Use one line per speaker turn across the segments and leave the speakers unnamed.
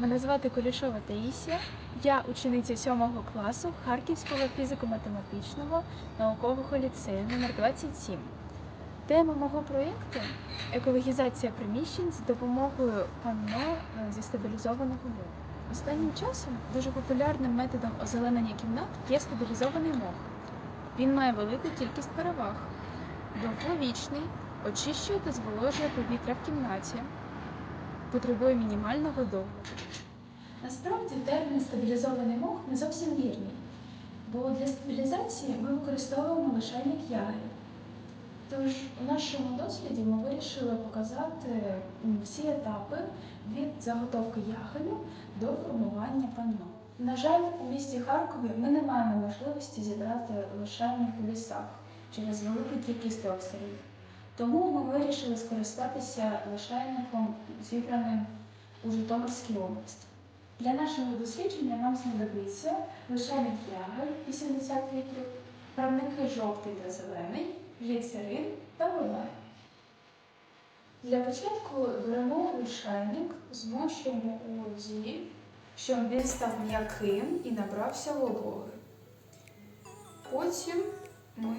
Мене звати Кулішова Таїсія. Я учениця 7 класу Харківського фізико-математичного наукового ліцею номер 27. Тема мого проєкту екологізація приміщень з допомогою панно е, зі стабілізованого моху. Останнім часом дуже популярним методом озеленення кімнат є стабілізований мох. Він має велику кількість переваг. Довговічний, очищує та зволожує повітря в кімнаті, потребує мінімального догляду. Насправді термін стабілізований мох не зовсім вірний, бо для стабілізації ми використовуємо лишайник ягель. Тож у нашому досліді ми вирішили показати всі етапи від заготовки ягелю до формування панно. На жаль, у місті Харкові ми не маємо можливості зібрати лишайник у лісах через велику кількість обстрілів. Тому ми вирішили скористатися лишайником, зібраним у Житомирській області. Для нашого дослідження нам знадобиться лишайник ягель 80 літрів, правники жовтий та зелений, гліцерин та вода. Для початку беремо лишайник, змочуємо у воді, щоб він став м'яким і набрався вологи. Потім ми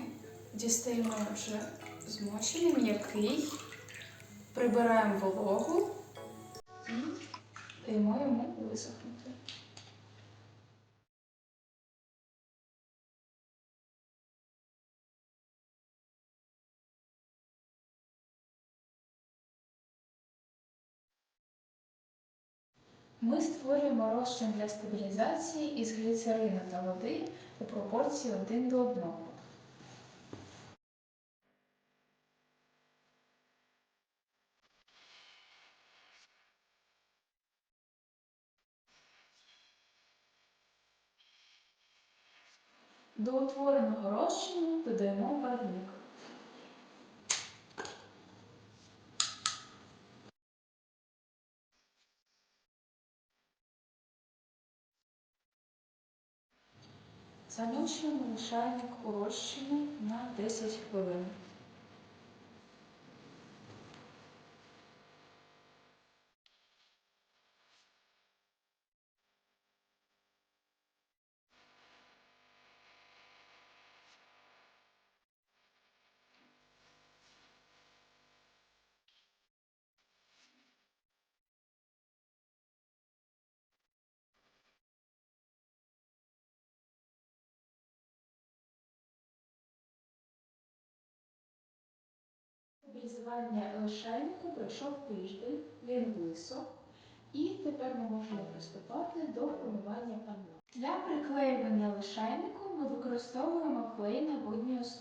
дістаємо вже змочений, м'який, прибираємо вологу і даємо йому висохнути. Ми створюємо розчин для стабілізації із гліцерину та води у пропорції один до одного. До утвореного розчину додаємо барвник. Замочуємо лишайник у розчині на 10 хвилин. Стабілізування лишайнику пройшов тиждень, він висох, і тепер ми можемо приступати до формування панно. Для приклеювання лишайнику ми використовуємо клей на водній основі.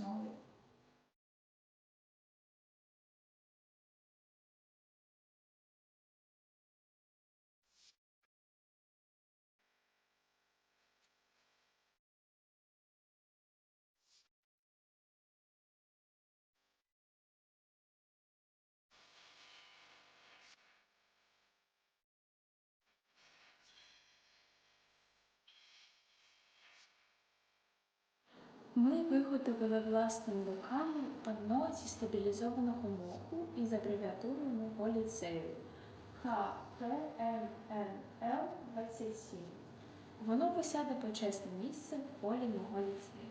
Ми виготовили власними руками панно зі стабілізованого моху із абревіатурою мого ліцею ХПМНЛ 27. Воно посяде почесне місце в полі мого ліцею.